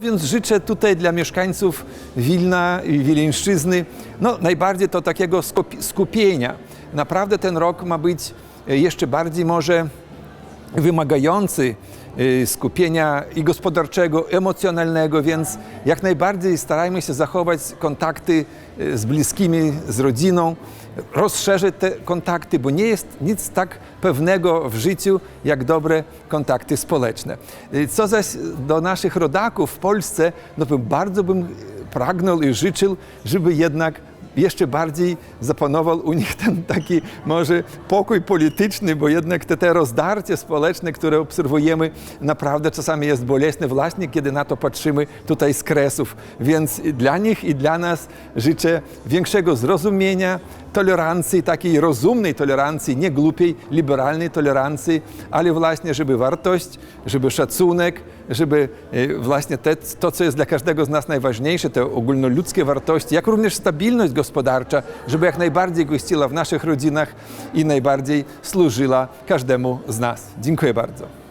Więc życzę tutaj dla mieszkańców Wilna i Wileńszczyzny no, najbardziej to takiego skupi- skupienia. Naprawdę ten rok ma być jeszcze bardziej może wymagający y, skupienia i gospodarczego, emocjonalnego, więc jak najbardziej starajmy się zachować kontakty y, z bliskimi, z rodziną, rozszerzyć te kontakty, bo nie jest nic tak pewnego w życiu, jak dobre kontakty społeczne. Y, Co zaś do naszych rodaków w Polsce, no bardzo bym pragnął i życzył, żeby jednak jeszcze bardziej zapanował u nich ten taki może pokój polityczny, bo jednak te, te rozdarcie społeczne, które obserwujemy, naprawdę czasami jest bolesne właśnie, kiedy na to patrzymy tutaj z kresów. Więc dla nich i dla nas życzę większego zrozumienia, tolerancji, takiej rozumnej tolerancji, nie głupiej, liberalnej tolerancji, ale właśnie, żeby wartość, żeby szacunek, żeby e, właśnie te, to, co jest dla każdego z nas najważniejsze, te ogólnoludzkie wartości, jak również stabilność gospodarcza, żeby jak najbardziej gościła w naszych rodzinach i najbardziej służyła każdemu z nas. Dziękuję bardzo.